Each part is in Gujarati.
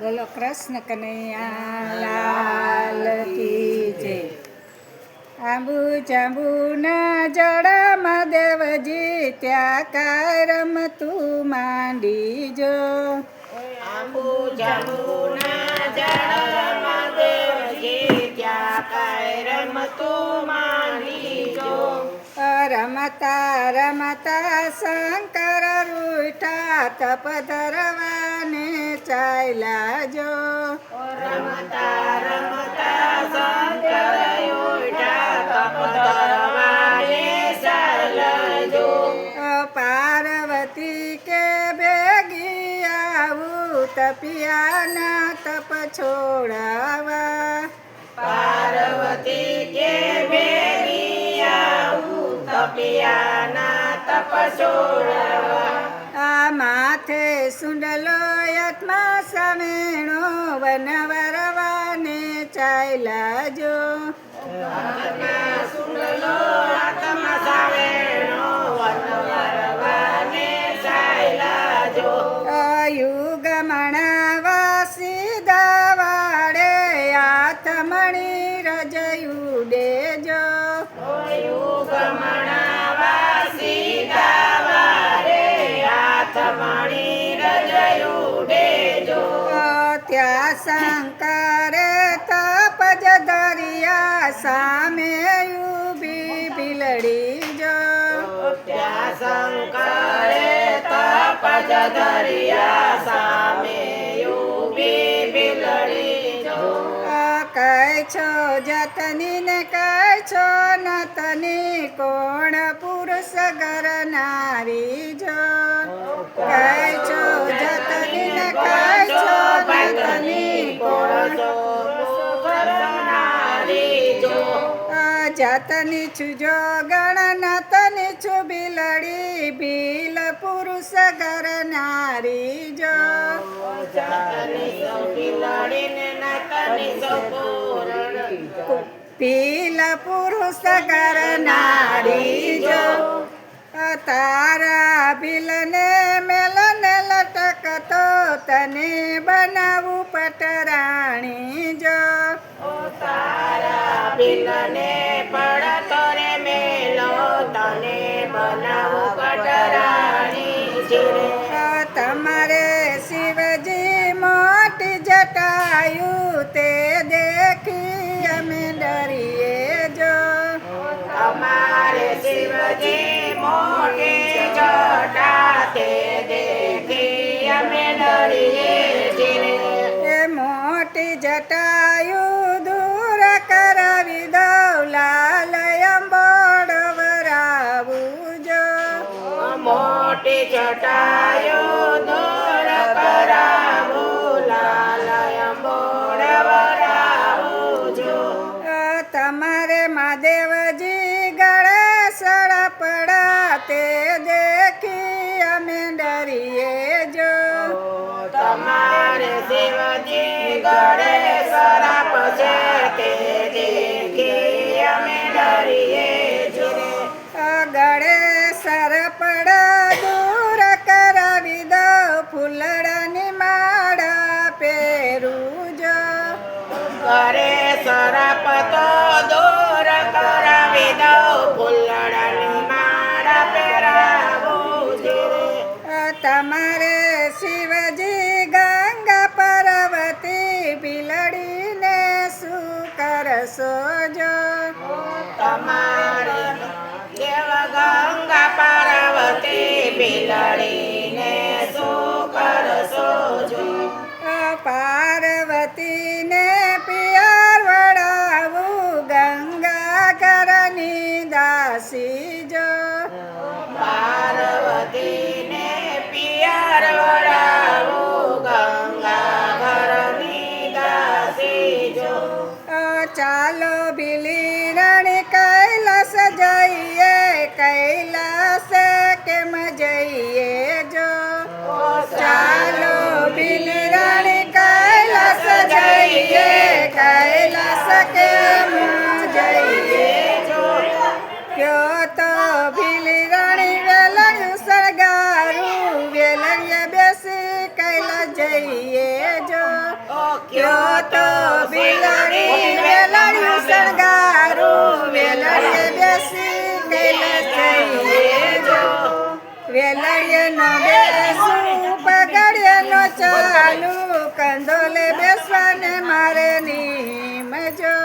બોલો, કૃષ્ણ કનૈયા લાલ કી જય. આંબુ જાંબુના જળામાં દેવજી ત્યાં કારમ તું માંડી જો આંબુ જાંબુના ઝાડમાં દેવજી ત્યાં કારમ તું માંડી જો રમતા રમતા શંકર રૂઠા તપ ધરવાને ચાલ્યા જો. રમતા રમતા શંકર ઉઠ્યા તપ ધરવાને ચાલજો પાર્વતી કે ભેગી આવું તપિયાના તપ છોડાવા. આ માથે સુંડલો યત્મા સમેણો વનવરવાને ચાલ્યા જો. સુંદરો આત્મા સાવેણો વનવરવાને ચાલ્યા જો. યુગ મણાવાસી દાવાડે આથમણી રજયુડે જો. ત્યાં શંકરે તપજ દરિયા સામે ઊભી બિલડી જો. કઈ છો જતની ને કઈ છો નતની? કોણ પુરુષ ગર નારી છો નતની કોણ જતની છું જો ગણ નતની છું બિલડી ભીલ પુરુષ ગર નારી જો પીલ પુરુષ ઘર નારી જો તારા ભીલને જટાયું તે દેખી અમે ડરીએ જો. અમારે શિવજી મોટી જટા તે દેખી અમે ડરીએ મોટી જટાયું તમારે શિવજી ગળે સરાપ છે તે દેખી અમે ડરીએ છીએ. ગળે સરપડા દૂર કરાવી દો ફૂલડાની માળા પહેરું જો. કરે સરાપ કરશો જો તમારે દેવ ગંગા પાર્વતી બિલડીને શું કરશો જો? પાર્વતીને ચાલો ભીલી રાણી જઈએ કૈલાસ કેમ જઈએ જો? ચાલ તો બિલડી વેલણ્યું શણગારું વેલણીએ બેસી જઈએ જો. વેલણીએ નો બેસું, પગડીએ નો ચાલુ, કંદોલે બેસવાને મારે નીમ જો.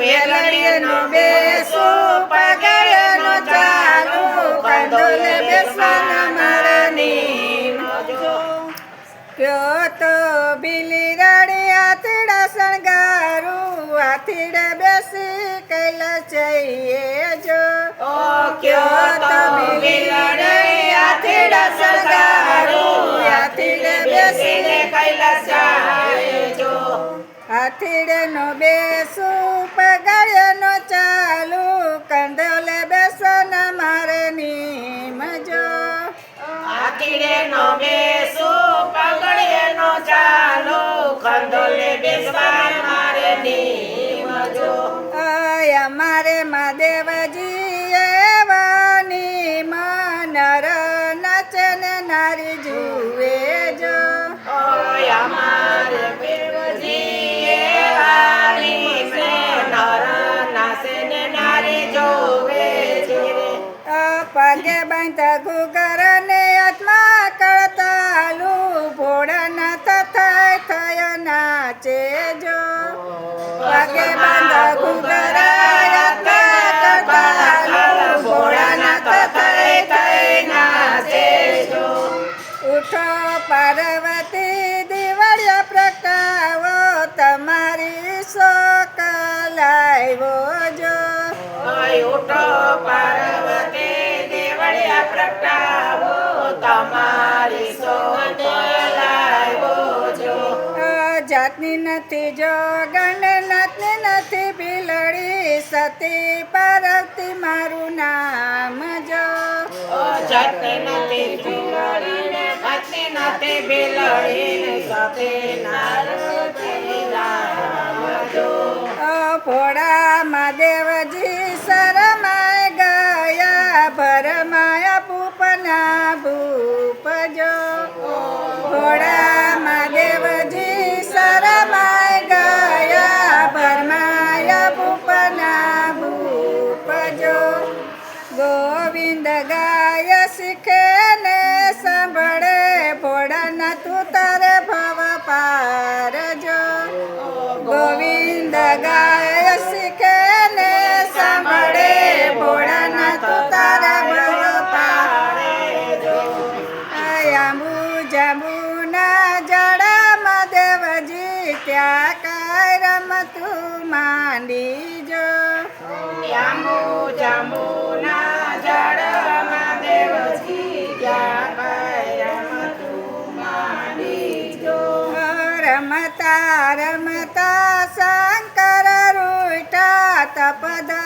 વેલણીએ નો બેસું, પગડીએ નો ચાલુ, કંદોલે બેસવાને મારે નીમ જો. કયો તો કૈલાસ જ. ઓ કયો તો બિલડી આથીડા સળગારું આથીડે બેસીને કૈલાસ જો હાથીડે નો બેસુ પગાડે નો ચાલુ કંદોલે બેસન મારે નીમ જો. આથીડે નો બેસુ પગડીએ નો ચાલો ખંડોલે બેસવા મારે નીમ જો. અમારે મહાદેવજીએ વાની નર નચન નારી જુએ જો. અમારે નર નાસે નારી જોવે છે પગે બંધ ઘુગર ને આત્મા કળતાલુ ભોળન થાય થય નાચે જો પગે બંધ ઘુગર ઉઠો પાર્વતી દિવાળિયા પ્રકાવો તમારી શોક લાવો જો. ઉઠો પાર્વતી દિવાળિયા પ્રગટાવો તમારી શોક લાવો જો. જાતની નથી જો ગણનાથની નથી બિલડી સતી પાર્વતી મારું નામ જો. જાતની જતી નથી ચૂડીને જતી નથી બિલડીને ગોવિંદ ગાય શીખે ને સાંભળે ભોળાના તું તારે ભવ પાર આયાંબુ જાંબુના જડામાં દેવજી ત્યાં કાંઈ રમતું માંડી જો. જાંબુ રમતા